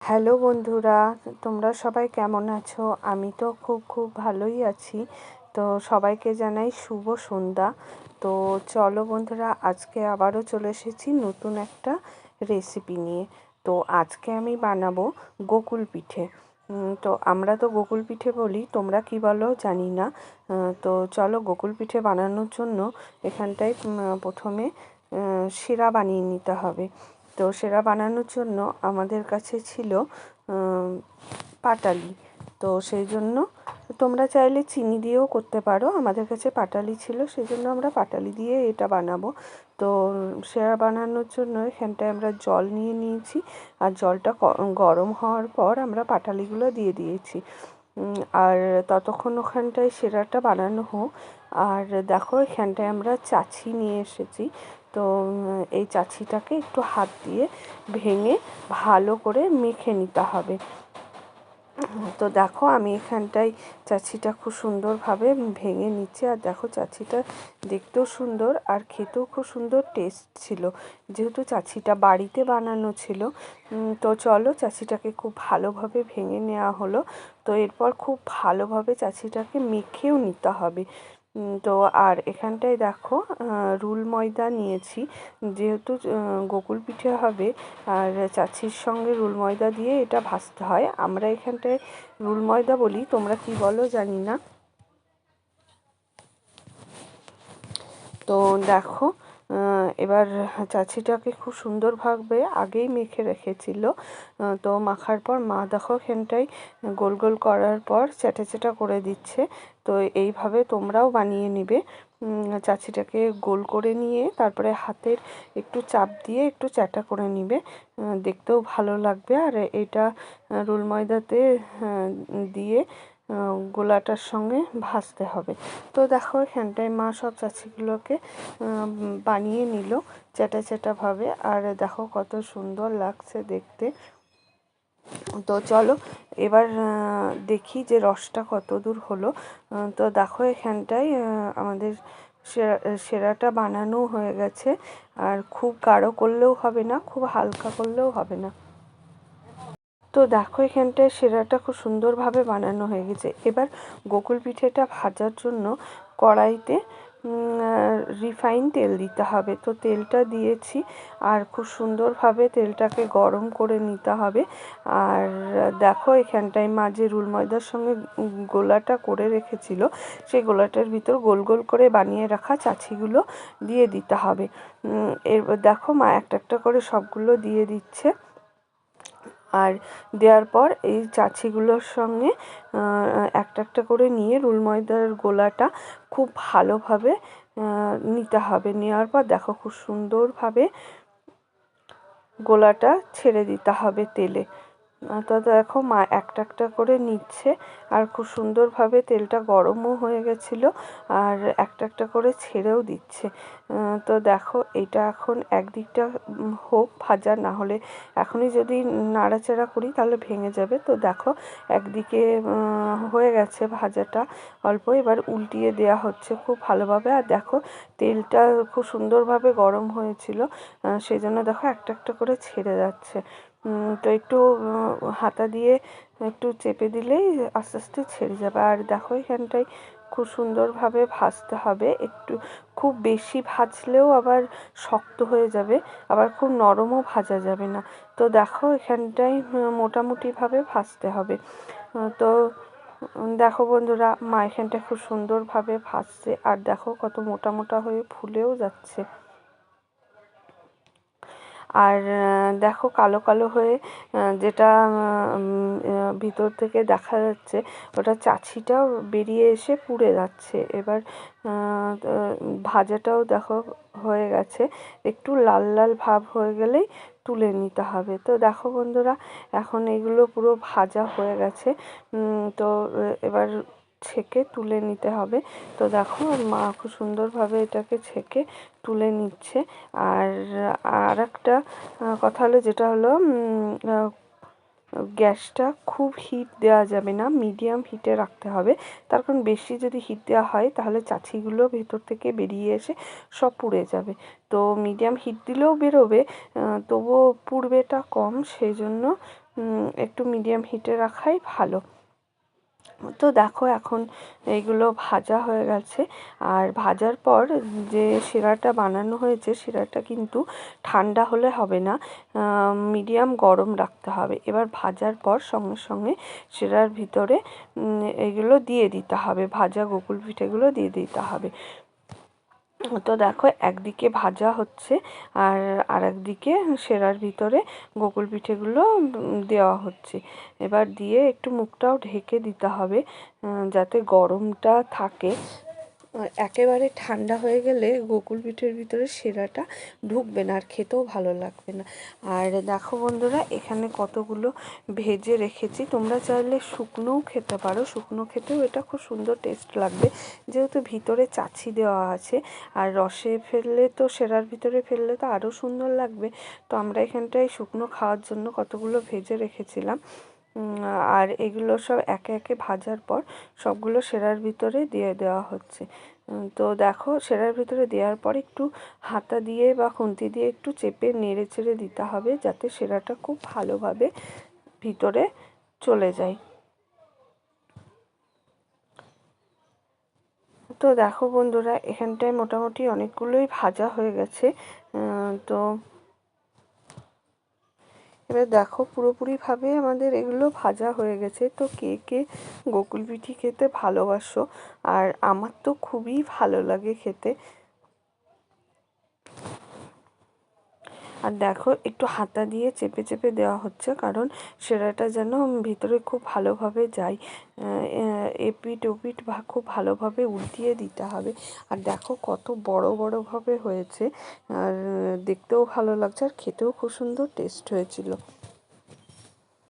Hello বন্ধুরা, তোমরা সবাই কেমন আছো? আমি তো খুব খুব ভালোই আছি। তো সবাইকে জানাই শুভ সন্ধ্যা। তো চলো বন্ধুরা, আজকে আবারও চলে এসেছি নতুন একটা রেসিপি নিয়ে। তো আজকে আমি বানাবো গোকুল পিঠে। তো আমরা তো গোকুল পিঠে বলি, তোমরা কি বলো জানি না। তো চলো গোকুল পিঠে বানানোর জন্য এখানটায় প্রথমে শিরা বানিয়ে নিতে হবে। তো সেরা বানানোর জন্য আমাদের কাছে ছিল পাটালি। তো সেই জন্য তোমরা চাইলে চিনি দিয়েও করতে পারো। আমাদের কাছে পাটালি ছিল, সেই জন্য আমরা পাটালি দিয়ে এটা বানাবো। তো সেরা বানানোর জন্য এখানটায় আমরা জল নিয়ে নিয়েছি। আর জলটা গরম হওয়ার পর আমরা পাটালিগুলো দিয়ে দিয়েছি। আর ততক্ষণ ওখানটায় সেরাটা বানানো হোক। আর দেখো, এখানটায় আমরা চাছি নিয়ে এসেছি। তো এই চাছিটাকে একটু হাত দিয়ে ভেঙে ভালো করে মেখে নিতে হবে। তো দেখো আমি এখানটায় চাচিটা খুব সুন্দরভাবে ভেঙে নিচ্ছি। আর দেখো চাচিটা দেখতেও সুন্দর আর খেতেও খুব সুন্দর টেস্ট ছিল। যেহেতু চাচিটা বাড়িতে বানানো ছিল তো চলো চাচিটাকে খুব ভালোভাবে ভেঙে নেওয়া হলো। তো এরপর খুব ভালোভাবে চাচিটাকে মেখেও নিতে হবে। তো আর এখানটায় দেখো রুল ময়দা নিয়েছি। যেহেতু গোকুল পিঠে হবে, আর চাচির সঙ্গে রুল ময়দা দিয়ে এটা ভাজতে হয়। আমরা এখানটায় রুল ময়দা বলি, তোমরা কি বলো জানি না। তো দেখো এবার চাচিটাকে খুব সুন্দরভাবে আগেই মেখে রেখেছিল। তো মাখার পর মা দেখো এখানটায় গোল গোল করার পর চ্যাটা চ্যাটা করে দিচ্ছে। তো এইভাবে তোমরাও বানিয়ে নিবে। চাচিটাকে গোল করে নিয়ে তারপরে হাতের একটু চাপ দিয়ে একটু চ্যাটা করে নিবে। দেখতেও ভালো লাগবে। আর এটা রুল ময়দাতে দিয়ে গোলাটার সঙ্গে ভাজতে হবে। তো দেখো, এখানটায় মা সব চাচিগুলোকে বানিয়ে নিল চ্যাটা চ্যাটাভাবে আর দেখো কত সুন্দর লাগছে দেখতে। তো চলো, এবার দেখি যে রসটা কত দূর হলো। তো দেখো এখানটায় আমাদের সেরাটা বানানো হয়ে গেছে। আর খুব গাঢ় করলেও হবে না, খুব হালকা করলেও হবে না। তো দেখো এখানটায় সেরাটা খুব সুন্দরভাবে বানানো হয়ে গেছে। এবার গোকুল পিঠেটা ভাজার জন্য কড়াইতে রিফাইন তেল দিতে হবে। তো তেলটা দিয়েছি আর খুব সুন্দরভাবে তেলটাকে গরম করে নিতে হবে। আর দেখো এখানটায় মাঝে রুল ময়দার সঙ্গে গোলাটা করে রেখেছিল, সেই গোলাটার ভিতর গোল গোল করে বানিয়ে রাখা চাছিগুলো দিয়ে দিতে হবে। এর, দেখো মা একটা একটা করে সবগুলো দিয়ে দিচ্ছে। আর দেওয়ার পর এই চাচিগুলোর সঙ্গে একটা একটা করে নিয়ে রুল ময়দার গোলাটা খুব ভালোভাবে নিতে হবে। নেওয়ার পর দেখো খুব সুন্দরভাবে গোলাটা ছেড়ে দিতে হবে তেলে। তো দেখো, মা একটা একটা করে নিচ্ছে। আর খুব সুন্দরভাবে তেলটা গরমও হয়ে গেছিল, আর একটা একটা করে ছেড়েও দিচ্ছে। তো দেখো, এটা এখন একদিকটা হোক ভাজা, না হলে এখনই যদি নাড়াচাড়া করি তাহলে ভেঙে যাবে। তো দেখো, একদিকে হয়ে গেছে ভাজাটা অল্প। এবার উল্টিয়ে দেওয়া হচ্ছে খুব ভালোভাবে। আর দেখো, তেলটা খুব সুন্দরভাবে গরম হয়েছিল। সেই জন্য দেখো একটা একটা করে ছেড়ে যাচ্ছে। তো একটু হাতা দিয়ে একটু চেপে দিলেই আস্তে আস্তে ছেড়ে যাবে। আর দেখো, এখানটায় খুব সুন্দরভাবে ভাজতে হবে। একটু খুব বেশি ভাজলেও আবার শক্ত হয়ে যাবে, আবার খুব নরমও ভাজা যাবে না। তো দেখো, এখানটায় মোটামুটিভাবে ভাজতে হবে। তো দেখো বন্ধুরা, মা এখানটা খুব সুন্দরভাবে ভাজছে। আর দেখো, কত মোটা মোটা হয়ে ফুলেও যাচ্ছে। আর দেখো কালো কালো হয়ে যেটা ভিতর থেকে দেখা যাচ্ছে, ওটা চাছিটাও বেরিয়ে এসে পুড়ে যাচ্ছে। এবার ভাজাটাও দেখো হয়ে গেছে। একটু লাল লাল ভাব হয়ে গেলেই তুলে নিতে হবে। তো দেখো বন্ধুরা, এখন এগুলো পুরো ভাজা হয়ে গেছে। তো, এবার ছেঁকে তুলে নিতে হবে। তো দেখো মা খুব সুন্দরভাবে এটাকে ছেঁকে তুলে নিচ্ছে। আর আর একটা কথা হলো যেটা হলো গ্যাসটা খুব হিট দেওয়া যাবে না, মিডিয়াম হিটে রাখতে হবে। তার কারণ বেশি যদি হিট দেওয়া হয়, তাহলে চাছিগুলো ভেতর থেকে বেরিয়ে এসে সব পুড়ে যাবে। তো মিডিয়াম হিট দিলেও বেরোবে তবুও পুড়বেটা কম। সেই জন্য একটু মিডিয়াম হিটে রাখাই ভালো। তো দেখো এখন এইগুলো ভাজা হয়ে গেছে। আর ভাজার পর যে শিরাটা বানানো হয়েছে, শিরাটা কিন্তু ঠান্ডা হলে হবে না মিডিয়াম গরম রাখতে হবে। এবার ভাজার পর সঙ্গে সঙ্গে শিরার ভিতরে এগুলো দিয়ে দিতে হবে। ভাজা গোকুল পিঠেগুলো দিয়ে দিতে হবে। তো দেখো, একদিকে ভাজা হচ্ছে আর আর একদিকে সেরার ভিতরে গোকুল পিঠেগুলো দেওয়া হচ্ছে। এবার দিয়ে একটু মুখটাও ঢেকে দিতে হবে যাতে গরমটা থাকে। একেবারে ঠান্ডা হয়ে গেলে গোকুল পিঠের ভিতরে সেরাটা ঢুকবে না, আর খেতেও ভালো লাগবে না। আর দেখো বন্ধুরা, এখানে কতগুলো ভেজে রেখেছি। তোমরা চাইলে শুকনোও খেতে পারো। শুকনো খেতেও এটা খুব সুন্দর টেস্ট লাগবে। যেহেতু ভিতরে চাছি দেওয়া আছে, আর রসে ফেললে তো, সেরার ভিতরে ফেললে তো আরও সুন্দর লাগবে। তো আমরা এখানটায় শুকনো খাওয়ার জন্য কতগুলো ভেজে রেখেছিলাম। আর এগুলো সব একে একে ভাজার পর সবগুলো সেরার ভিতরে দিয়ে দেওয়া হচ্ছে। তো দেখো, সেরার ভিতরে দেওয়ার পর একটু হাতা দিয়ে বা খুন্তি দিয়ে একটু চেপে নেড়ে চেড়ে দিতে হবে যাতে সেরাটা খুব ভালোভাবে ভিতরে চলে যায়। তো দেখো বন্ধুরা, এখানটায় মোটামুটি অনেকগুলোই ভাজা হয়ে গেছে। তো এবার দেখো পুরোপুরিভাবে আমাদের এগুলো ভাজা হয়ে গেছে। তো কে কে গোকুল পিঠি খেতে ভালোবাসো? আর আমার তো খুবই ভালো লাগে খেতে। আর দেখো, একটু হাতা দিয়ে চেপে চেপে দেওয়া হচ্ছে, কারণ সেরাটা যেন ভিতরে খুব ভালোভাবে যায়। এপিট ওপিট বা খুব ভালোভাবে উল্টিয়ে দিতে হবে। আর দেখো, কত বড় বড়োভাবে হয়েছে। আর, দেখতেও ভালো লাগছে, আর খেতেও খুব সুন্দর টেস্ট হয়েছিল।